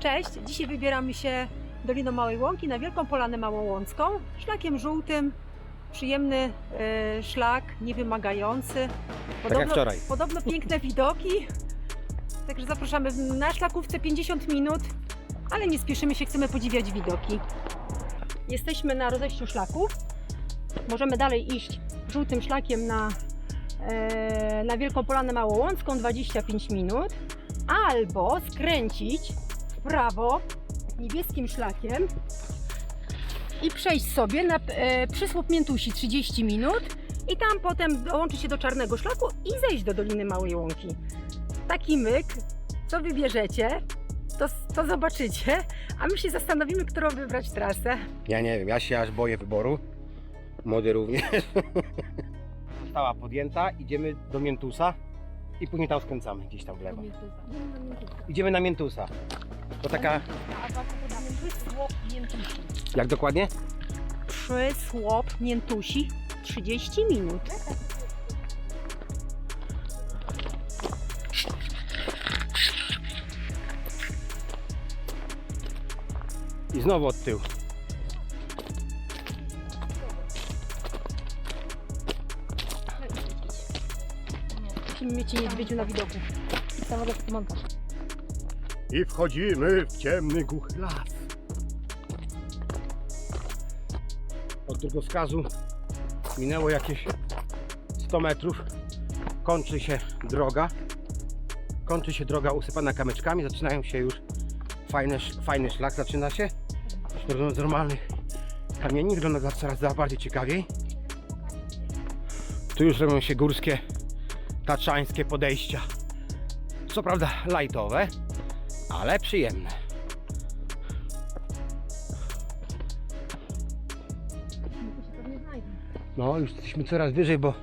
Cześć, dzisiaj wybieramy się Doliną Małej Łąki na Wielką Polanę Małołącką. Szlakiem żółtym, przyjemny e, szlak, niewymagający. Tak jak wczoraj. Podobno piękne widoki. Także zapraszamy na szlakówce 50 minut, ale nie spieszymy się, chcemy podziwiać widoki. Jesteśmy na rozejściu szlaków. Możemy dalej iść żółtym szlakiem na, e, na Wielką Polanę Małołącką 25 minut, albo skręcić prawo niebieskim szlakiem i przejść sobie na e, przysłup Miętusi 30 minut i tam potem dołączyć się do czarnego szlaku i zejść do Doliny Małej Łąki. Taki myk, co wybierzecie, to, to zobaczycie, a my się zastanowimy, którą wybrać trasę. Ja nie wiem, ja się aż boję wyboru. Młody również. Została podjęta, idziemy do Miętusa i później tam skręcamy gdzieś tam w lewo. Idziemy na Miętusa. To taka, jak dokładnie? Przysłop Miętusi 30 minut. I znowu od tyłu. Musimy mieć niedźwiedziu na widoku. Samolot montaż. I wchodzimy w ciemny, głuchy las. Od drogowskazu minęło jakieś 100 metrów. Kończy się droga. Kończy się droga usypana kamyczkami. Zaczynają się już fajne, fajny szlak. Zaczyna się. Z normalnych kamieni. Wygląda coraz bardziej ciekawiej. Tu już robią się górskie, taczańskie podejścia. Co prawda lightowe, ale przyjemne. No, już jesteśmy coraz wyżej, bo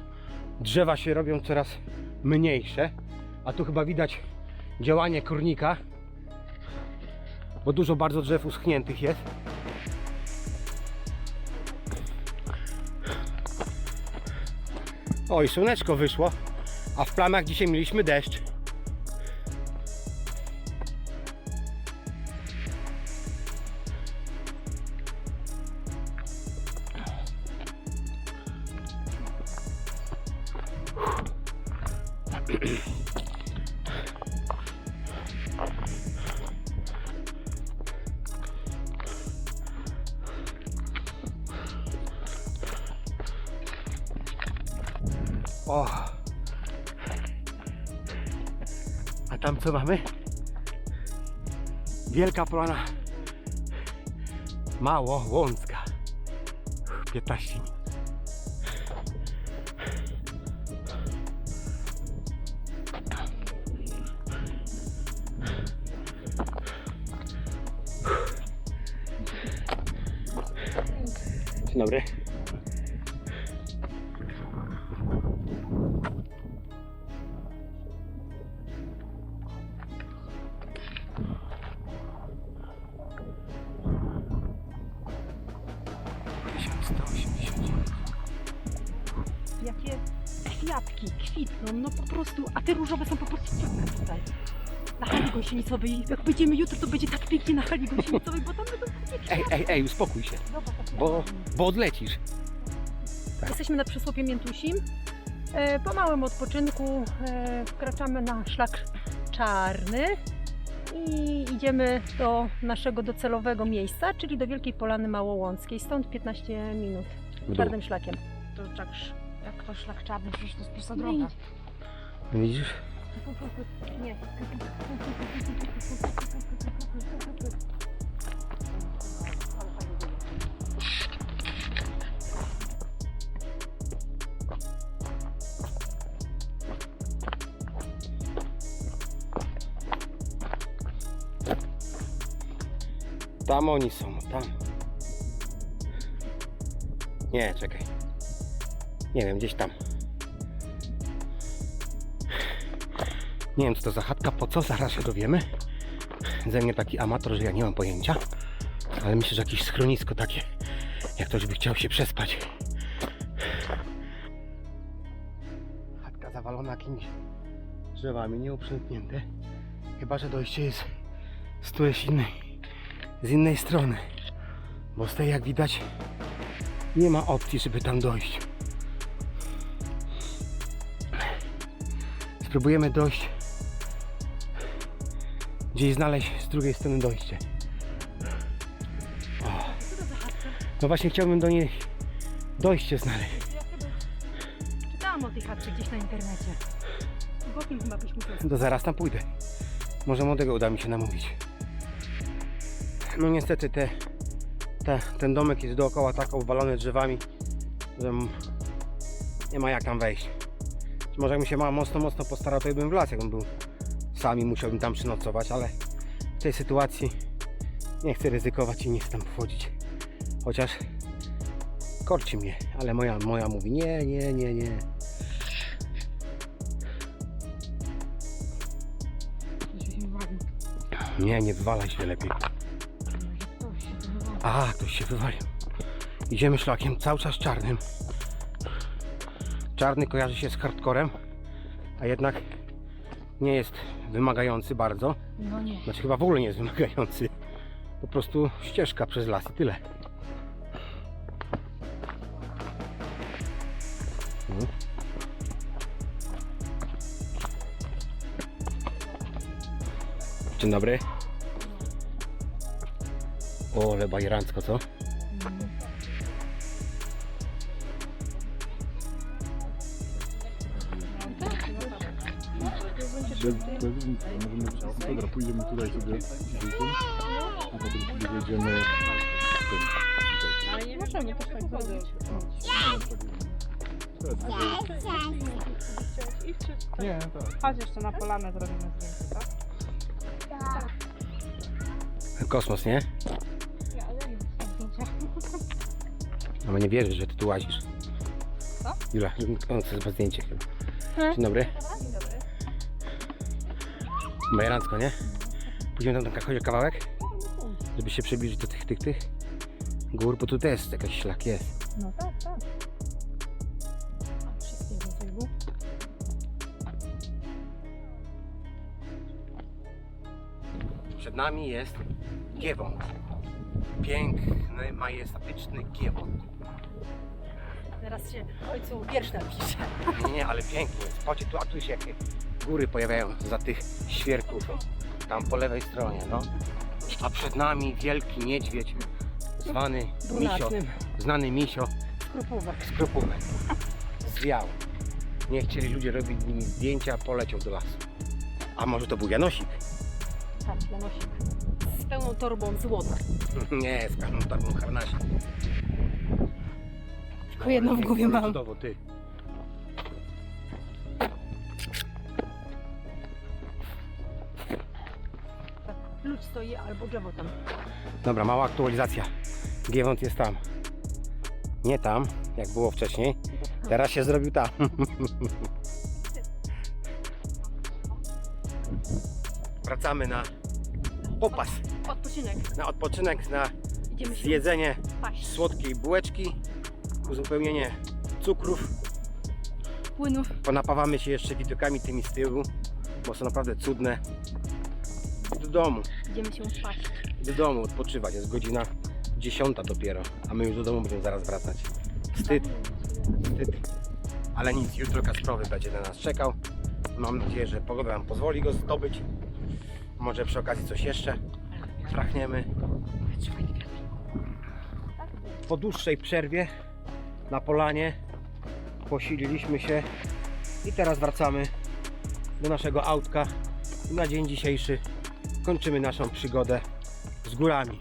drzewa się robią coraz mniejsze. A tu chyba widać działanie kornika, bo dużo bardzo drzew uschniętych jest. Oj, słoneczko wyszło, a w planach dzisiaj mieliśmy deszcz. O! A tam co mamy? Wielka polana. Mało łącka. 15 minut. Dzień dobry. Jakie kwiatki kwitną, no po prostu, a te różowe są po prostu piękne tutaj. Na hali gąsienicowej, jak będziemy jutro, to będzie tak pięknie na hali gąsienicowej, bo tam będą Ej, ej, ej, uspokój się, jakie bo, bo odlecisz. Jesteśmy na przysłopie Miętusim. E, Po małym odpoczynku e, wkraczamy na szlak czarny i idziemy do naszego docelowego miejsca, czyli do Wielkiej Polany Małołąckiej. Stąd 15 minut W dół. twardym szlakiem. To tak, sz- jak to szlak czarny, przecież to jest prosta No droga. Widzisz? Nie. Tam oni są, tam. Nie, czekaj. Nie wiem, gdzieś tam. Nie wiem, co to za chatka, po co, zaraz się dowiemy. Ze mnie taki amator, że ja nie mam pojęcia. Ale myślę, że jakieś schronisko takie, jak ktoś by chciał się przespać. Chatka zawalona jakimiś drzewami, nieuprzątnięte. Chyba, że dojście jest z której innej, z innej strony. Bo z tej jak widać nie ma opcji, żeby tam dojść. Spróbujemy dojść gdzieś znaleźć z drugiej strony dojście. O. No właśnie chciałbym do niej dojście znaleźć. Ja chyba czytałam o tej chatce gdzieś na internecie. Bokiem chyba to To zaraz tam pójdę. Może młodego uda mi się namówić. No niestety te, te, ten domek jest dookoła tak obwalony drzewami, że nie ma jak tam wejść. Może jakbym się mocno, mocno postarał, to bym wlazł, jakbym był sam i musiałbym tam przynocować, ale w tej sytuacji nie chcę ryzykować i nie chcę tam wchodzić. Chociaż korci mnie, ale moja, moja mówi nie, nie, nie, nie. Nie, nie wywalaj się lepiej. A, ktoś się wywalił. Idziemy szlakiem cały czas czarnym. Czarny kojarzy się z hardcorem, a jednak nie jest wymagający bardzo. No nie. Znaczy chyba w ogóle nie jest wymagający. Po prostu ścieżka przez las i tyle. Dzień dobry. O, ale bajerancko, co? Dobra, pójdziemy tutaj sobie żółtym, a potem sobie wejdziemy tym. Ale nie możemy też tak zrobić. Nie, tak. Chodź jeszcze na polanę zrobimy zdjęcie, tak? Kosmos, nie? No nie wierzysz, że ty tu łazisz. Co? Jula, on chce zdjęcie chyba. Hmm? Dzień dobry. Bajerancko, nie? Pójdziemy tam tak chodzi kawałek, żeby się przybliżyć do tych, tych, tych gór, bo tu też jakiś szlak jest. No tak, tak. Wszystkiego. Przed nami jest Giewont. Piękny, majestatyczny Giewont. Teraz się ojcu wiersz napisze. Nie, nie, ale pięknie. Patrzcie, tu, a tu się jakie góry pojawiają za tych świerków. Tam po lewej stronie, no. A przed nami wielki niedźwiedź, zwany Misio, Brunatnym. znany Misio Skrupówek. z Krupówek. Zwiał. Nie chcieli ludzie robić z nimi zdjęcia, poleciał do lasu. A może to był Janosik? Tak, Janosik. Z pełną torbą złota. Nie, z każdą taką harnasie. Tylko jedno w głowie mam. Cudowo, ty. Stoi albo drzewo tam. Dobra, mała aktualizacja. Giewont jest tam. Nie tam, jak było wcześniej. Teraz się zrobił tam. Wracamy na popas, Odpoczynek. na odpoczynek, na Idziemy się zjedzenie paść. słodkiej bułeczki, uzupełnienie cukrów. Płynów. Ponapawamy się jeszcze widokami tymi z tyłu, bo są naprawdę cudne. Domu. Idziemy się paść. do domu odpoczywać. Jest godzina 10 dopiero, a my już do domu będziemy zaraz wracać. Wstyd, wstyd. Ale nic, jutro Kasprowy będzie na nas czekał. Mam nadzieję, że pogoda nam pozwoli go zdobyć. Może przy okazji coś jeszcze trachniemy. Po dłuższej przerwie na polanie posililiśmy się i teraz wracamy do naszego autka. Na dzień dzisiejszy kończymy naszą przygodę z górami.